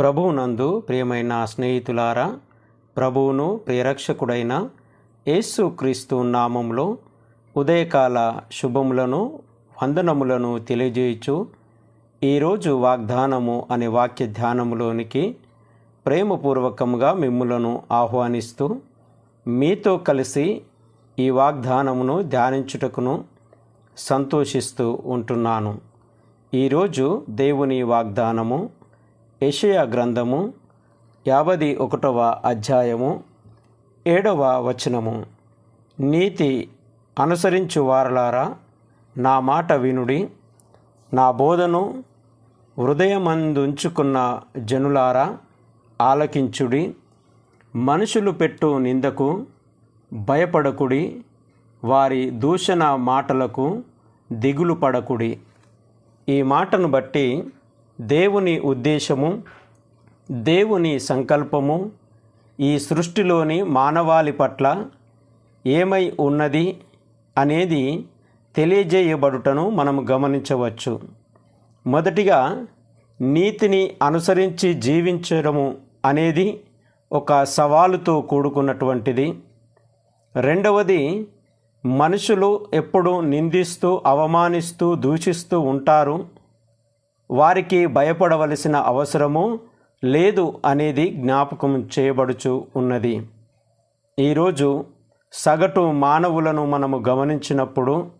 ప్రభువునందు ప్రియమైన స్నేహితులారా ప్రభువును ప్రియరక్షకుడైన యేసు క్రీస్తు నామంలో ఉదయకాల శుభములను వందనములను తెలియజేయచ్చు ఈరోజు వాగ్దానము అనే వాక్య ధ్యానములోనికి ప్రేమపూర్వకముగా మిమ్ములను ఆహ్వానిస్తూ మీతో కలిసి ఈ వాగ్దానమును ధ్యానించుటకును సంతోషిస్తూ ఉంటున్నాను. ఈరోజు దేవుని వాగ్దానము యెషయా గ్రంథము యాభై ఒకటవ అధ్యాయము ఏడవ వచనము. నీతి అనుసరించు వారలారా నా మాట వినుడి. నా బోధను హృదయమందుంచుకున్న జనులారా ఆలకించుడి. మనుషులు పెట్టు నిందకు భయపడకుడి. వారి దూషణ మాటలకు దిగులు పడకుడి ఈ మాటను బట్టి దేవుని ఉద్దేశము దేవుని సంకల్పము ఈ సృష్టిలోని మానవాళి పట్ల ఏమై ఉన్నది అనేది తెలియజేయబడుటను మనం గమనించవచ్చు. మొదటిగా నీతిని అనుసరించి జీవించడము అనేది ఒక సవాలుతో కూడుకున్నటువంటిది. రెండవది మనుషులు ఎప్పుడు నిందిస్తూ అవమానిస్తూ దూషిస్తూ ఉంటారు. వారికి భయపడవలసిన అవసరము లేదు అనేది జ్ఞాపకం చేయబడుచు ఉన్నది. ఈరోజు సగటు మానవులను మనము గమనించినప్పుడు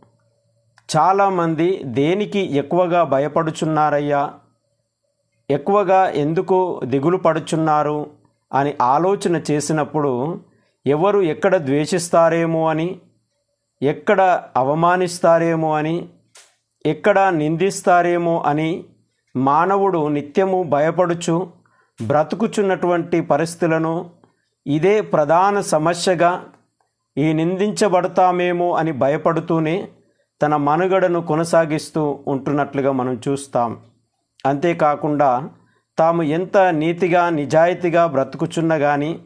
చాలామంది దేనికి ఎక్కువగా భయపడుచున్నారయ్యా? ఎక్కువగా ఎందుకు దిగులు పడుచున్నారు అని ఆలోచన చేసినప్పుడు ఎవరు ఎక్కడ ద్వేషిస్తారేమో అని ఎక్కడ అవమానిస్తారేమో అని ఎక్కడ నిందిస్తారేమో అని మానవుడు నిత్యము భయపడుచు బ్రతుకుచున్నటువంటి పరిస్థితులను ఇదే ప్రధాన సమస్యగా ఈ నిందించబడతామేమో అని భయపడుతూనే తన మనుగడను కొనసాగిస్తూ ఉంటున్నట్లుగా మనం చూస్తాం. అంతేకాకుండా తాము ఎంత నీతిగా నిజాయితీగా బ్రతుకుచున్న కానీ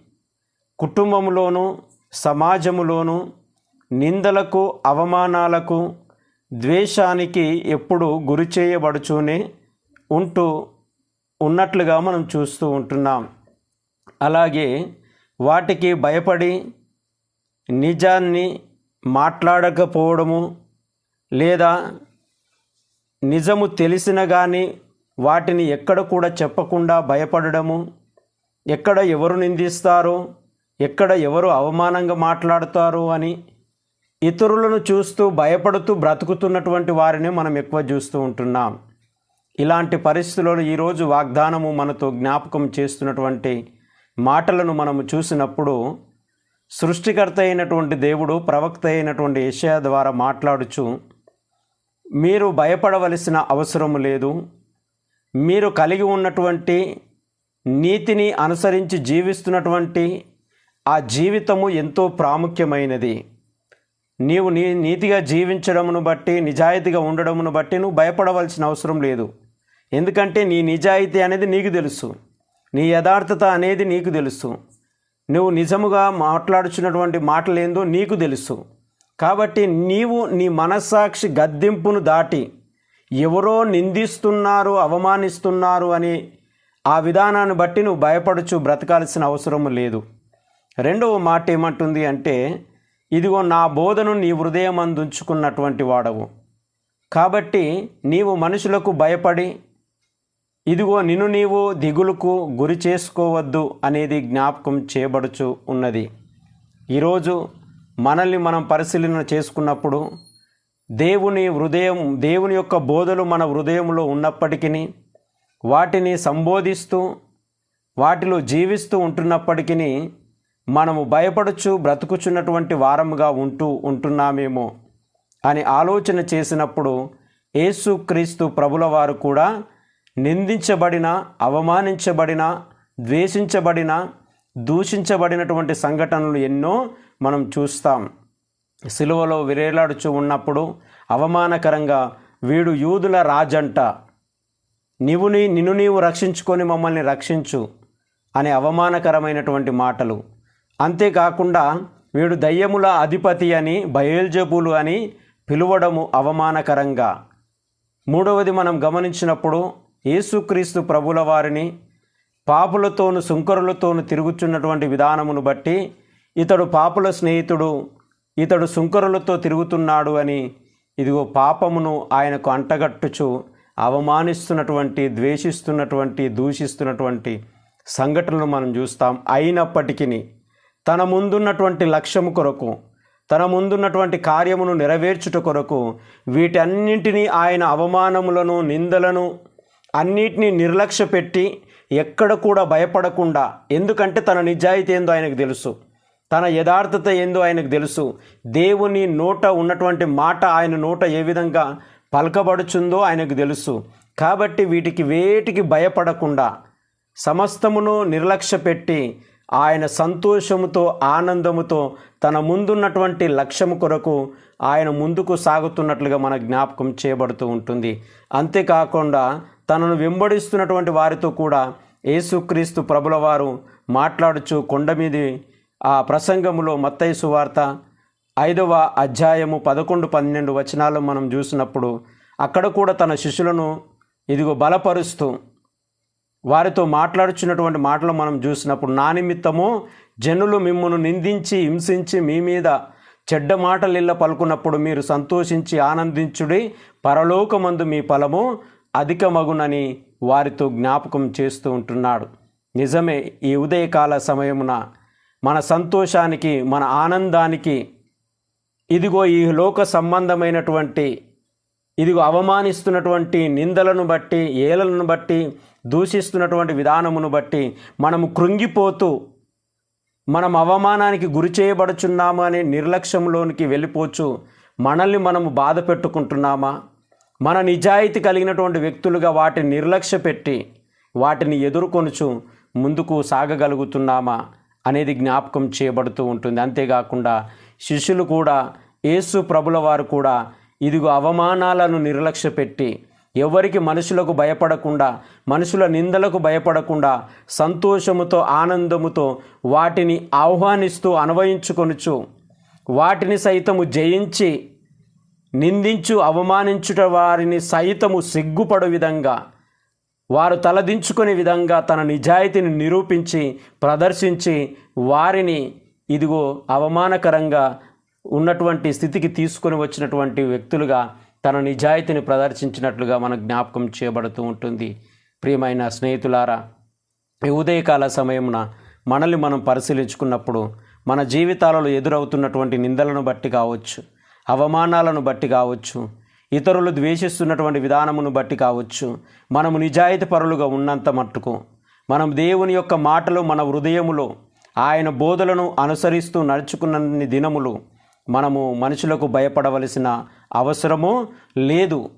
కుటుంబంలోనూ సమాజములోనూ నిందలకు అవమానాలకు ద్వేషానికి ఎప్పుడు గురి చేయబడుచూనే ఉంటూ ఉన్నట్లుగా మనం చూస్తూ ఉంటున్నాం. అలాగే వాటికి భయపడి నిజాన్ని మాట్లాడకపోవడము లేదా నిజము తెలిసిన కానీ వాటిని ఎక్కడ కూడా చెప్పకుండా భయపడడము ఎక్కడ ఎవరు నిందిస్తారు ఎక్కడ ఎవరు అవమానంగా మాట్లాడతారు అని ఇతరులను చూస్తూ భయపడుతూ బ్రతుకుతున్నటువంటి వారిని మనం ఎక్కువ చూస్తూ ఉంటున్నాం. ఇలాంటి పరిస్థితులలో ఈరోజు వాగ్దానము మనతో జ్ఞాపకం చేస్తున్నటువంటి మాటలను మనము చూసినప్పుడు సృష్టికర్త అయినటువంటి దేవుడు ప్రవక్త అయినటువంటి ఏషియా ద్వారా మాట్లాడుచు మీరు భయపడవలసిన అవసరం లేదు. మీరు కలిగి ఉన్నటువంటి నీతిని అనుసరించి జీవిస్తున్నటువంటి ఆ జీవితము ఎంతో ప్రాముఖ్యమైనది. నీవు నీ నీతిగా జీవించడమును బట్టి నిజాయితీగా ఉండడమును బట్టి నువ్వు భయపడవలసిన అవసరం లేదు. ఎందుకంటే నీ నిజాయితీ అనేది నీకు తెలుసు. నీ యథార్థత అనేది నీకు తెలుసు. నువ్వు నిజముగా మాట్లాడుచున్నటువంటి మాటలేందో నీకు తెలుసు. కాబట్టి నీవు నీ మనస్సాక్షి గద్దింపును దాటి ఎవరో నిందిస్తున్నారు అవమానిస్తున్నారు అని ఆ విధానాన్ని బట్టి నువ్వు భయపడుచు బ్రతకాల్సిన అవసరం లేదు. రెండవ మాట ఏమంటుంది అంటే ఇదిగో నా బోధను నీ హృదయమందుంచుకున్నటువంటి వాడవు. కాబట్టి నీవు మనుషులకు భయపడి ఇదిగో నిన్ను నీవు దిగులుకు గురి చేసుకోవద్దు అనేది జ్ఞాపకం చేయబడుచు ఉన్నది. ఈరోజు మనల్ని మనం పరిశీలన చేసుకున్నప్పుడు దేవుని హృదయం దేవుని యొక్క బోధలు మన హృదయంలో ఉన్నప్పటికీ వాటిని సంబోధిస్తూ వాటిలో జీవిస్తూ ఉంటున్నప్పటికీ మనము భయపడుచు బ్రతుకుచున్నటువంటి వారముగా ఉంటూ ఉంటున్నామేమో అని ఆలోచన చేసినప్పుడు యేసుక్రీస్తు ప్రభుల వారు కూడా నిందించబడిన అవమానించబడిన ద్వేషించబడిన దూషించబడినటువంటి సంఘటనలు ఎన్నో మనం చూస్తాం. సిలువలో విరేలాడుచు ఉన్నప్పుడు అవమానకరంగా వీడు యూదుల రాజంట నీవు నీ నిన్ను నీవు రక్షించుకొని మమ్మల్ని రక్షించు అనే అవమానకరమైనటువంటి మాటలు. అంతేకాకుండా వీడు దయ్యముల అధిపతి అని బయల్జబులు అని పిలువడము అవమానకరంగా. మూడవది మనం గమనించినప్పుడు యేసుక్రీస్తు ప్రభుల వారిని పాపులతోను సుంకరులతోను తిరుగుచున్నటువంటి విధానమును బట్టి ఇతడు పాపుల స్నేహితుడు ఇతడు సుంకరులతో తిరుగుతున్నాడు అని ఇదిగో పాపమును ఆయనకు అంటగట్టుచు అవమానిస్తున్నటువంటి ద్వేషిస్తున్నటువంటి దూషిస్తున్నటువంటి సంఘటనలు మనం చూస్తాం. అయినప్పటికీ తన ముందున్నటువంటి లక్ష్యము కొరకు తన ముందున్నటువంటి కార్యమును నెరవేర్చుట కొరకు వీటన్నింటినీ ఆయన అవమానములను నిందలను అన్నిటినీ నిర్లక్ష్య పెట్టి ఎక్కడ కూడా భయపడకుండా ఎందుకంటే తన నిజాయితీ ఏందో ఆయనకు తెలుసు తన యథార్థత ఏందో ఆయనకు తెలుసు దేవుని నోట ఉన్నటువంటి మాట ఆయన నోట ఏ విధంగా పలకబడుచుందో ఆయనకు తెలుసు. కాబట్టి వీటికి వేటికి భయపడకుండా సమస్తమును నిర్లక్ష్య పెట్టి ఆయన సంతోషముతో ఆనందముతో తన ముందున్నటువంటి లక్ష్యము కొరకు ఆయన ముందుకు సాగుతున్నట్లుగా మన జ్ఞాపకం చేయబడుతూ ఉంటుంది. అంతేకాకుండా తనను వెంబడిస్తున్నటువంటి వారితో కూడా యేసుక్రీస్తు ప్రభుల వారు మాట్లాడుచు కొండ మీది ఆ ప్రసంగములో మత్తయి సువార్త ఐదవ అధ్యాయము పదకొండు పన్నెండు వచనాలు మనం చూసినప్పుడు అక్కడ కూడా తన శిష్యులను ఇదిగో బలపరుస్తూ వారితో మాట్లాడుచున్నటువంటి మాటలు మనం చూసినప్పుడు నా నిమిత్తము జనులు మిమ్మల్ని నిందించి హింసించి మీ మీద చెడ్డ మాటలిల్ల పలుకున్నప్పుడు మీరు సంతోషించి ఆనందించుడి పరలోకమందు మీ ఫలము అధికమగునని వారితో జ్ఞాపకం చేస్తూ ఉంటున్నాడు. నిజమే ఈ ఉదయకాల సమయమున మన సంతోషానికి మన ఆనందానికి ఇదిగో ఈ లోక సంబంధమైనటువంటి ఇదిగో అవమానిస్తున్నటువంటి నిందలను బట్టి ఏలలను బట్టి దూషిస్తున్నటువంటి విధానమును బట్టి మనము కృంగిపోతూ మనం అవమానానికి గురి చేయబడుచున్నామా అనే నిర్లక్ష్యంలోనికి వెళ్ళిపోవచ్చు మనల్ని మనము బాధ పెట్టుకుంటున్నామా? మన నిజాయితీ కలిగినటువంటి వ్యక్తులుగా వాటిని నిర్లక్ష్య పెట్టి వాటిని ఎదుర్కొనుచు ముందుకు సాగగలుగుతున్నామా అనేది జ్ఞాపకం చేయబడుతూ ఉంటుంది. అంతేకాకుండా శిష్యులు కూడా యేసు ప్రభుల వారు కూడా ఇదిగో అవమానాలను నిర్లక్ష్యపెట్టి ఎవరికి మనుషులకు భయపడకుండా మనుషుల నిందలకు భయపడకుండా సంతోషముతో ఆనందముతో వాటిని ఆహ్వానిస్తూ అన్వయించుకొనుచు వాటిని సైతము జయించి నిందించు అవమానించుట వారిని సైతము సిగ్గుపడు విధంగా వారు తలదించుకునే విధంగా తన నిజాయితీని నిరూపించి ప్రదర్శించి వారిని ఇదిగో అవమానకరంగా ఉన్నటువంటి స్థితికి తీసుకొని వచ్చినటువంటి వ్యక్తులుగా తన నిజాయితీని ప్రదర్శించినట్లుగా మన జ్ఞాపకం చేయబడుతూ ఉంటుంది. ప్రియమైన స్నేహితులారా ఈ ఉదయకాల సమయమున మనల్ని మనం పరిశీలించుకున్నప్పుడు మన జీవితాలలో ఎదురవుతున్నటువంటి నిందలను బట్టి కావచ్చు అవమానాలను బట్టి కావచ్చు ఇతరులు ద్వేషిస్తున్నటువంటి విధానమును బట్టి కావచ్చు మనము నిజాయితీ పరులుగా ఉన్నంత మట్టుకు మనం దేవుని యొక్క మాటలు మన హృదయములో ఆయన బోధలను అనుసరిస్తూ నడుచుకున్నన్ని దినములు మనము మనుషులకు భయపడవలసిన అవసరము లేదు.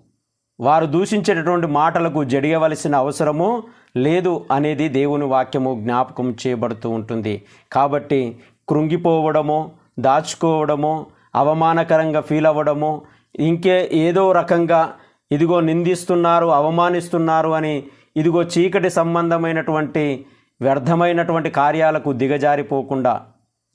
వారు దూషించేటటువంటి మాటలకు జడియవలసిన అవసరము లేదు అనేది దేవుని వాక్యము జ్ఞాపకం చేయబడుతూ ఉంటుంది. కాబట్టి కృంగిపోవడము దాచుకోవడము అవమానకరంగా ఫీల్ అవ్వడము ఇంకే ఏదో రకంగా ఇదిగో నిందిస్తున్నారు అవమానిస్తున్నారు అని ఇదిగో చీకటి సంబంధమైనటువంటి వ్యర్థమైనటువంటి కార్యాలకు దిగజారిపోకుండా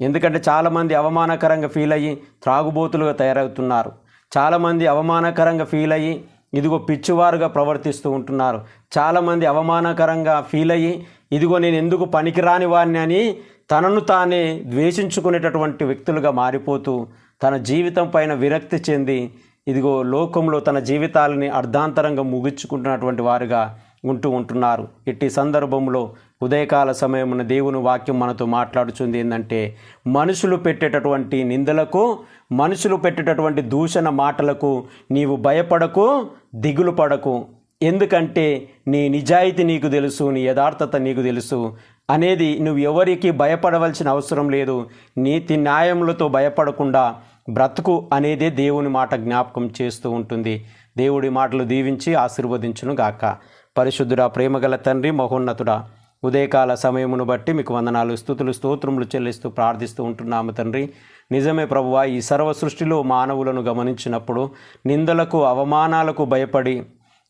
ఎందుకంటే చాలామంది అవమానకరంగా ఫీల్ అయ్యి త్రాగుబోతులుగా తయారవుతున్నారు. చాలామంది అవమానకరంగా ఫీల్ అయ్యి ఇదిగో పిచ్చివారుగా ప్రవర్తిస్తూ ఉంటున్నారు. చాలామంది అవమానకరంగా ఫీల్ అయ్యి ఇదిగో నేను ఎందుకు పనికిరాని వాడిని అని తనను తానే ద్వేషించుకునేటటువంటి వ్యక్తులుగా మారిపోతూ తన జీవితం పైన విరక్తి చెంది ఇదిగో లోకంలో తన జీవితాలని అర్ధాంతరంగా ముగించుకుంటున్నటువంటి వారుగా ఉంటూ ఉంటున్నారు. ఇట్టి సందర్భంలో ఉదయకాల సమయమున దేవుని వాక్యం మనతో మాట్లాడుతుంది ఏంటంటే మనుషులు పెట్టేటటువంటి నిందలకు మనుషులు పెట్టేటటువంటి దూషణ మాటలకు నీవు భయపడకు దిగులు పడకు. ఎందుకంటే నీ నిజాయితీ నీకు తెలుసు నీ యథార్థత నీకు తెలుసు. అనేది నువ్వు ఎవరికి భయపడవలసిన అవసరం లేదు. నీతి న్యాయములతో భయపడకుండా బ్రతుకు అనేదే దేవుని మాట జ్ఞాపకం చేస్తూ ఉంటుంది. దేవుడి మాటలు దీవించి ఆశీర్వదించును గాక పరిశుద్ధుడా ప్రేమగల తండ్రి మహోన్నతుడా ఉదయకాల సమయమును బట్టి మీకు వందనాలు స్థుతులు స్తోత్రములు చెల్లిస్తూ ప్రార్థిస్తూ ఉంటున్నాము తండ్రి. నిజమే ప్రభువా ఈ సర్వ సృష్టిలో మానవులను గమనించినప్పుడు నిందలకు అవమానాలకు భయపడి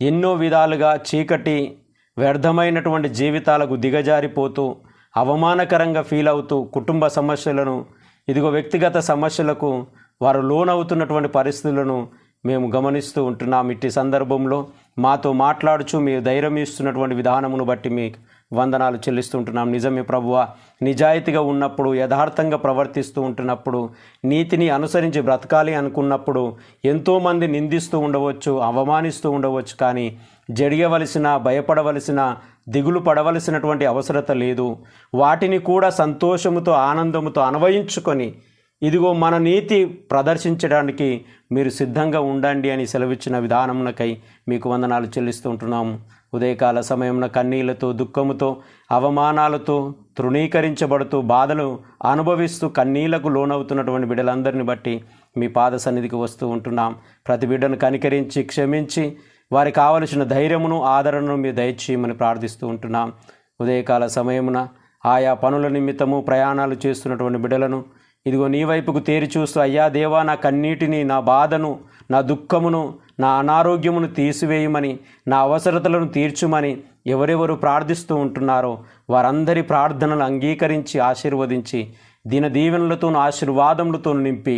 ఎన్నో విధాలుగా చీకటి వ్యర్థమైనటువంటి జీవితాలకు దిగజారిపోతూ అవమానకరంగా ఫీల్ అవుతూ కుటుంబ సమస్యలను ఇదిగో వ్యక్తిగత సమస్యలకు వారు లోనవుతున్నటువంటి పరిస్థితులను మేము గమనిస్తూ ఉంటున్నాం ఇట్టి సందర్భంలో మాతో మాట్లాడుచు మీరు ధైర్యం ఇస్తున్నటువంటి విధానమును బట్టి మీకు వందనాలు చెల్లిస్తుంటున్నాం. నిజమే ప్రభువ నిజాయితీగా ఉన్నప్పుడు యథార్థంగా ప్రవర్తిస్తూ ఉంటున్నప్పుడు నీతిని అనుసరించి బ్రతకాలి అనుకున్నప్పుడు ఎంతోమంది నిందిస్తూ ఉండవచ్చు అవమానిస్తూ ఉండవచ్చు కానీ జడియవలసిన భయపడవలసిన దిగులు పడవలసినటువంటి అవసరత లేదు. వాటిని కూడా సంతోషముతో ఆనందముతో అన్వయించుకొని ఇదిగో మన నీతి ప్రదర్శించడానికి మీరు సిద్ధంగా ఉండండి అని సెలవిచ్చిన విధానమునకై మీకు వందనాలు చెల్లిస్తూ ఉంటున్నాము. ఉదయకాల సమయమున కన్నీళ్ళతో దుఃఖముతో అవమానాలతో తృణీకరించబడుతూ బాధలు అనుభవిస్తూ కన్నీళ్ళకు లోనవుతున్నటువంటి బిడ్డలందరిని బట్టి మీ పాద సన్నిధికి వస్తూ ఉంటున్నాం. ప్రతి బిడ్డను కనికరించి క్షమించి వారికి కావలసిన ధైర్యమును ఆదరణను మీరు దయచేయమని ప్రార్థిస్తూ ఉంటున్నాం. ఉదయకాల సమయమున ఆయా పనుల నిమిత్తము ప్రయాణాలు చేస్తున్నటువంటి బిడ్డలను ఇదిగో నీ వైపుకు తేరి చూస్తూ అయ్యా దేవా నా కన్నీటిని నా బాధను నా దుఃఖమును నా అనారోగ్యమును తీసివేయమని నా అవసరతలను తీర్చుమని ఎవరెవరు ప్రార్థిస్తూ ఉంటున్నారో వారందరి ప్రార్థనలు అంగీకరించి ఆశీర్వదించి దిన దీవెనలతోనూ ఆశీర్వాదములతో నింపి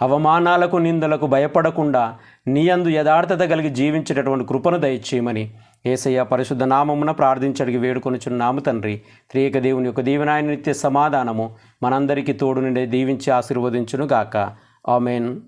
అవమానాలకు నిందలకు భయపడకుండా నీ అందు యథార్థత కలిగి జీవించేటటువంటి కృపను దయచేయమని ఏసయ్య పరిశుద్ధ నామమున ప్రార్థించడికి వేడుకొనుచున్నాము తండ్రి. త్రియక దేవుని యొక్క దీవెనాయన నిత్య సమాధానము మనందరికీ తోడు నుండి దీవించి ఆశీర్వదించును గాక ఆమెన్.